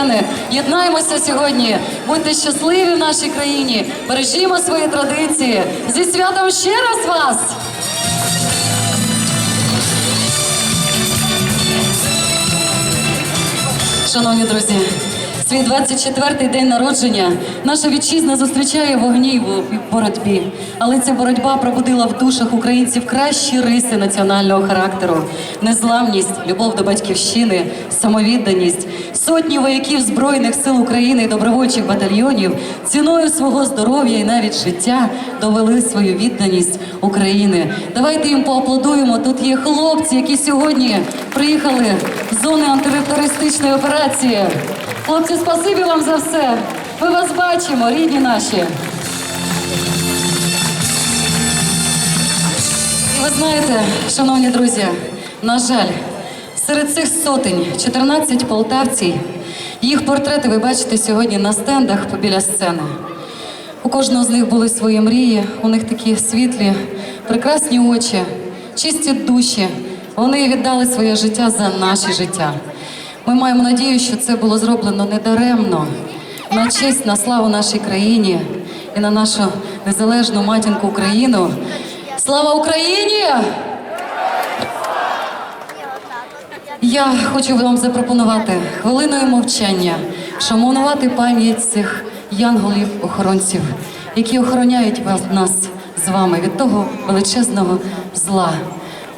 сцени. Єднаємося сьогодні. Будьте щасливі в нашій країні. Бережімо свої традиції. Зі святом ще раз вас! Шановні друзі, свій 24-й день народження наша вітчизна зустрічає вогні в боротьбі. Але ця боротьба пробудила в душах українців кращі риси національного характеру: незламність, любов до батьківщини, самовідданість. Сотні вояків Збройних сил України і добровольчих батальйонів ціною свого здоров'я і навіть життя довели свою відданість України. Давайте їм поаплодуємо. Тут є хлопці, які сьогодні приїхали з зони антитерористичної операції. Хлопці, спасибі вам за все. Ми вас бачимо, рідні наші. Знаєте, шановні друзі, на жаль, серед цих сотень 14 полтавців, їх портрети ви бачите сьогодні на стендах побіля сцени. У кожного з них були свої мрії, у них такі світлі, прекрасні очі, чисті душі. Вони віддали своє життя за наше життя. Ми маємо надію, що це було зроблено недаремно, на честь, на славу нашій країні і на нашу незалежну матінку Україну. Слава Україні! Я хочу вам запропонувати хвилиною мовчання, шанувати пам'ять цих янголів-охоронців, які охороняють вас нас з вами від того величезного зла.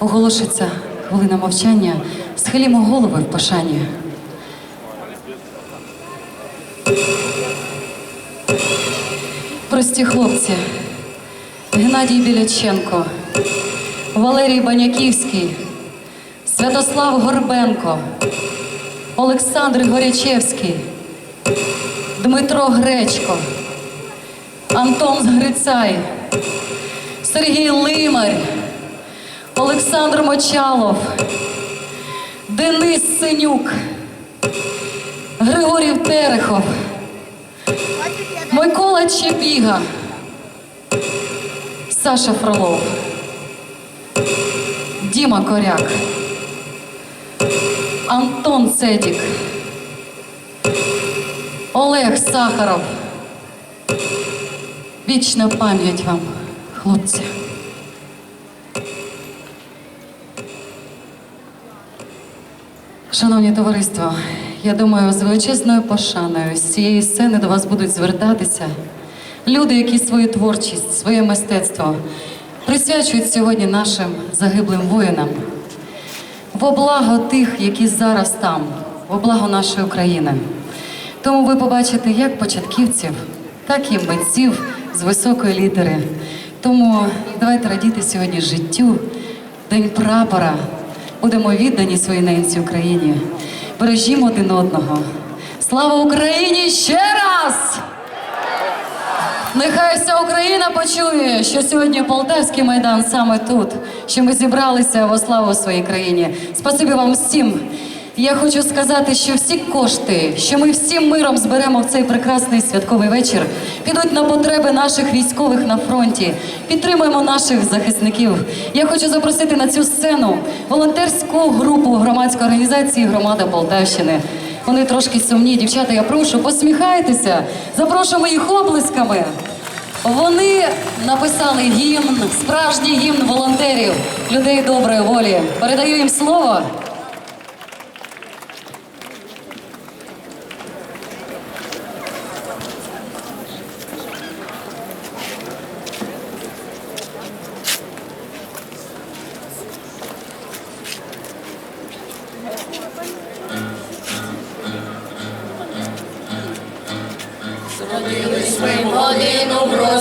Оголошується хвилина мовчання. Схилімо голови в пошані. Прості хлопці, Геннадій Біляченко, Валерій Баняківський, Святослав Горбенко, Олександр Горячевський, Дмитро Гречко, Антон Згрицай, Сергій Лимар, Олександр Мочалов, Денис Синюк, Григорій Терехов, Микола Чебіга, Саша Фролов, Діма Коряк, Антон Цедік, Олег Сахаров. Вічна пам'ять вам, хлопці. Шановні товариство, я думаю, з величезною пошаною з цієї сцени до вас будуть звертатися люди, які свою творчість, своє мистецтво присвячують сьогодні нашим загиблим воїнам во благо тих, які зараз там, во благо нашої України. Тому ви побачите як початківців, так і митців з високої літери. Тому давайте радіти сьогодні життю, День прапора. Будемо віддані своїй ненці Україні. Бережімо один одного. Слава Україні ще раз! Нехай вся Україна почує, що сьогодні Полтавський майдан саме тут, що ми зібралися во славу своїй країні. Спасибі вам всім. Я хочу сказати, що всі кошти, що ми всім миром зберемо в цей прекрасний святковий вечір, підуть на потреби наших військових на фронті. Підтримуємо наших захисників. Я хочу запросити на цю сцену волонтерську групу громадської організації Громада Полтавщини. Вони трошки сумні. Дівчата, я прошу, посміхайтеся. Запрошуємо їх облисками. Вони написали гімн, справжній гімн волонтерів, людей доброї волі. Передаю їм слово.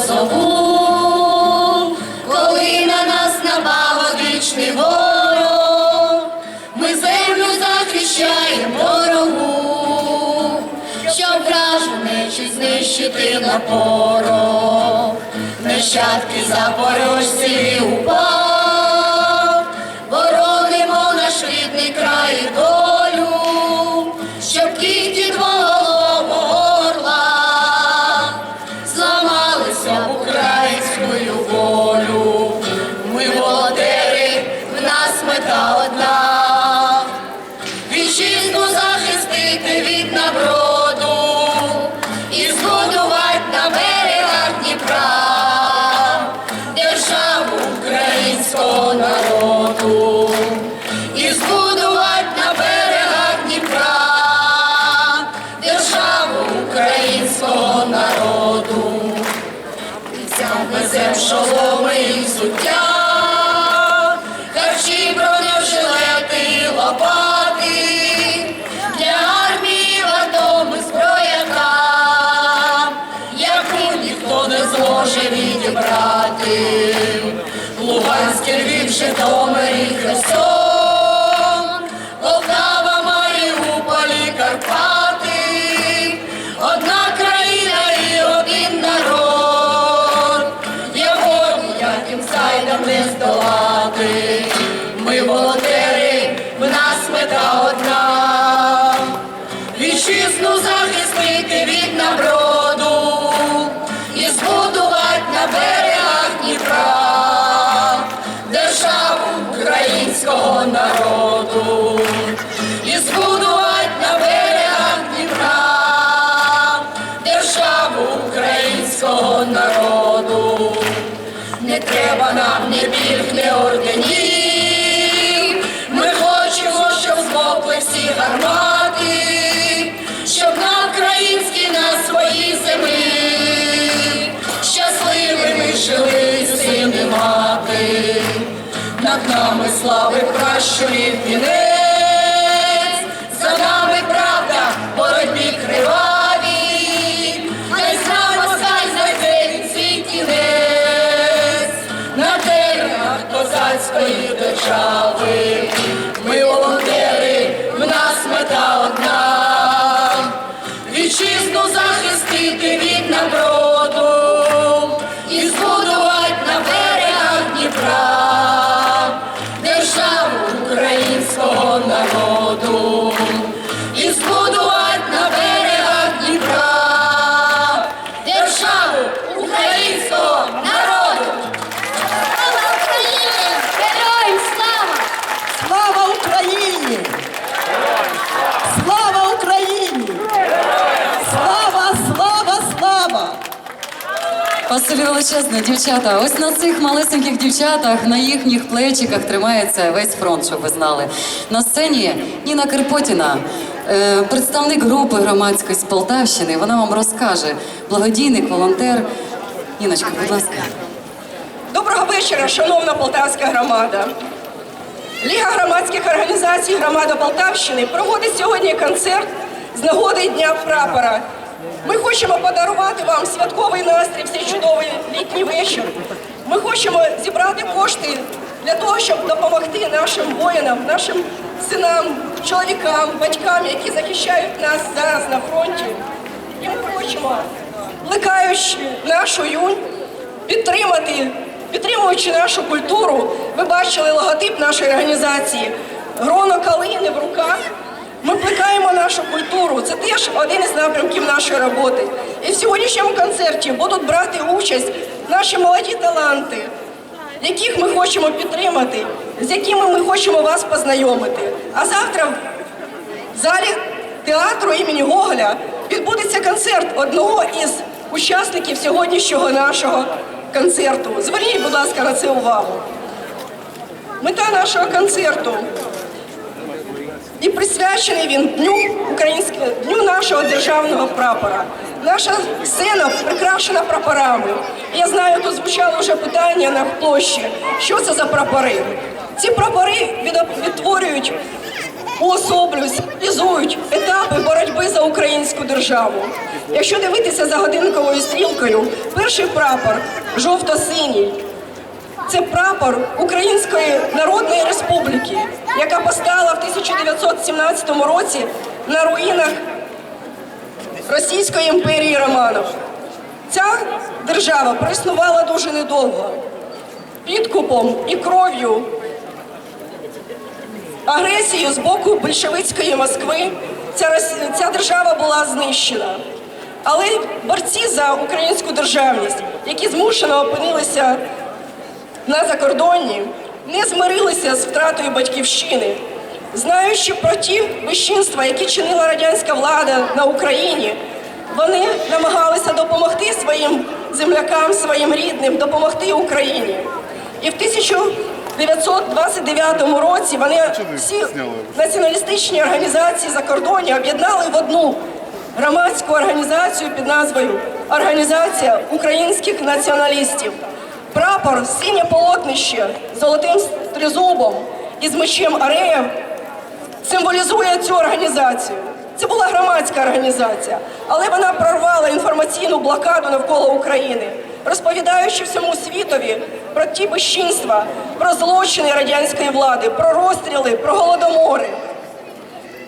Грозову, коли на нас напав вічний ворог, ми землю захищаємо ворогу, щоб вражу знищити на порох, нащадки запорожці упав, Луганський Львів, Житомир і Херсон, треба нам пільг, не орденів. Ми хочемо, щоб змокли всі гармати, щоб на українській на своїй землі. Щасливими жили сини мати, над нами слави пращурів вінець, Спасибі величезне, дівчата. Ось на цих малесеньких дівчатах, на їхніх плечиках тримається весь фронт, щоб ви знали. На сцені Ніна Кирпотіна, е, представник групи громадської з Полтавщини. Вона вам розкаже. Благодійник, волонтер. Ніночка, будь ласка. Доброго вечора, шановна полтавська громада. Ліга громадських організацій Громада Полтавщини проводить сьогодні концерт з нагоди Дня прапора. Ми хочемо подарувати вам святковий настрій цей чудовий літній вечір. Ми хочемо зібрати кошти для того, щоб допомогти нашим воїнам, нашим синам, чоловікам, батькам, які захищають нас зараз на фронті. І ми хочемо, плекаючи нашу юнь, підтримати, підтримуючи нашу культуру, ви бачили логотип нашої організації Гроно калини в руках. Ми плекаємо нашу культуру. Це теж один із напрямків нашої роботи. І в сьогоднішньому концерті будуть брати участь наші молоді таланти, яких ми хочемо підтримати, з якими ми хочемо вас познайомити. А завтра в залі театру імені Гоголя відбудеться концерт одного із учасників сьогоднішнього нашого концерту. Зверніть, будь ласка, на це увагу. Мета нашого концерту і присвячений він дню українського дню нашого державного прапора. Наша сцена прикрашена прапорами. Я знаю, тут звучало вже питання на площі. Що це за прапори? Ці прапори від- відтворюють уособлюють, символізують етапи боротьби за українську державу. Якщо дивитися за годинковою стрілкою, перший прапор жовто-синій. Це прапор Української Народної Республіки, яка постала в 1917 році на руїнах Російської імперії Романов. Ця держава проіснувала дуже недовго. Підкупом і кров'ю агресією з боку большевицької Москви ця, ця держава була знищена. Але борці за українську державність, які змушено опинилися на закордонні, не змирилися з втратою батьківщини, знаючи про ті безчинства, які чинила радянська влада на Україні, вони намагалися допомогти своїм землякам, своїм рідним, допомогти Україні. І в 1929 році вони всі націоналістичні організації за кордоні об'єднали в одну громадську організацію під назвою Організація українських націоналістів. Прапор, синє полотнище з золотим тризубом з мечем Арея символізує цю організацію. Це була громадська організація, але вона прорвала інформаційну блокаду навколо України, розповідаючи всьому світові про ті безчинства, про злочини радянської влади, про розстріли, про голодомори.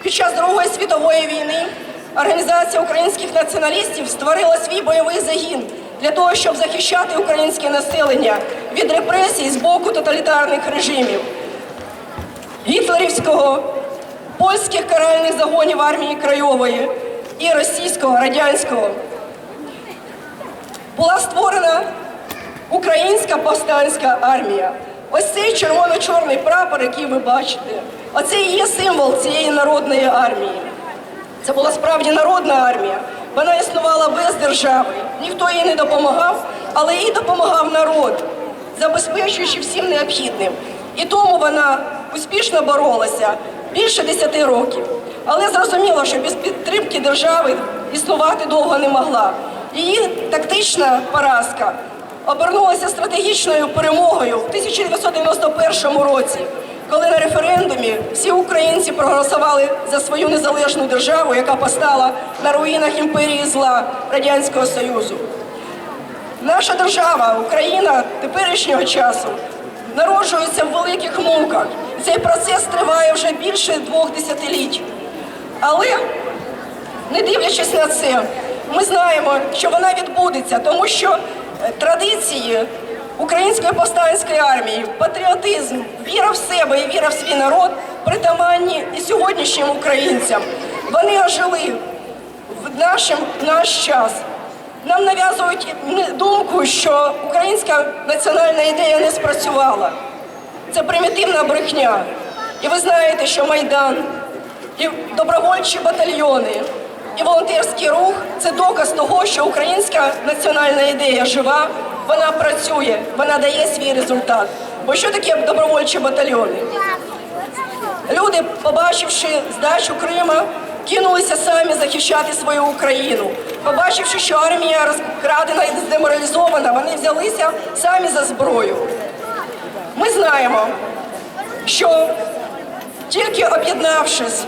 Під час Другої світової війни Організація українських націоналістів створила свій бойовий загін для того, щоб захищати українське населення від репресій з боку тоталітарних режимів гітлерівського, польських каральних загонів армії Крайової і російського радянського. Була створена українська повстанська армія. Ось цей червоно-чорний прапор, який ви бачите, оце і є символ цієї народної армії. Це була справді народна армія. Вона існувала без держави. Ніхто їй не допомагав, але їй допомагав народ, забезпечуючи всім необхідним. І тому вона успішно боролася більше 10 років. Але зрозуміло, що без підтримки держави існувати довго не могла. Її тактична поразка обернулася стратегічною перемогою в 1991 році, коли на референдумі всі українці проголосували за свою незалежну державу, яка постала на руїнах імперії зла Радянського Союзу. Наша держава, Україна теперішнього часу, народжується в великих муках. Цей процес триває вже більше двох десятиліть. Але не дивлячись на це, ми знаємо, що вона відбудеться, тому що е, традиції української повстанської армії, патріотизм, віра в себе і віра в свій народ притаманні і сьогоднішнім українцям. Вони ожили в нашим наш час. Нам нав'язують думку, що українська національна ідея не спрацювала. Це примітивна брехня. І ви знаєте, що Майдан, і добровольчі батальйони, і волонтерський рух це доказ того, що українська національна ідея жива, вона працює, вона дає свій результат. Бо що таке добровольчі батальйони? Люди, побачивши здачу Крима, кинулися самі захищати свою Україну. Побачивши, що армія розкрадена і здеморалізована, вони взялися самі за зброю. Ми знаємо, що тільки об'єднавшись,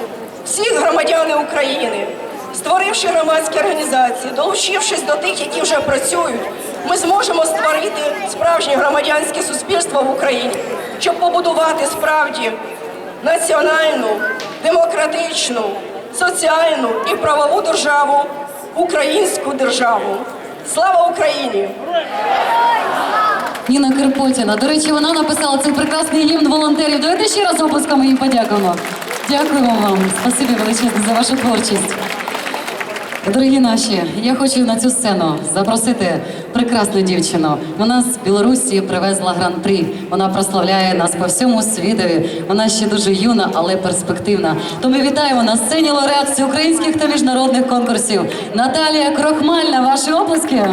всі громадяни України, створивши громадські організації, долучившись до тих, які вже працюють, ми зможемо створити справжнє громадянське суспільство в Україні, щоб побудувати справді національну, демократичну, соціальну і правову державу, українську державу. Слава Україні! Ніна Кирпотіна. До речі, вона написала цей прекрасний гімн волонтерів. Давайте ще раз оплесками їй подякуємо. Дякуємо вам. Спасибі величезне за вашу творчість. Дорогі наші, я хочу на цю сцену запросити прекрасну дівчину. Вона з Білорусі привезла гран-при. Вона прославляє нас по всьому світові. Вона ще дуже юна, але перспективна. То ми вітаємо на сцені лауреат всеукраїнських та міжнародних конкурсів. Наталія Крохмальна, ваші оплески.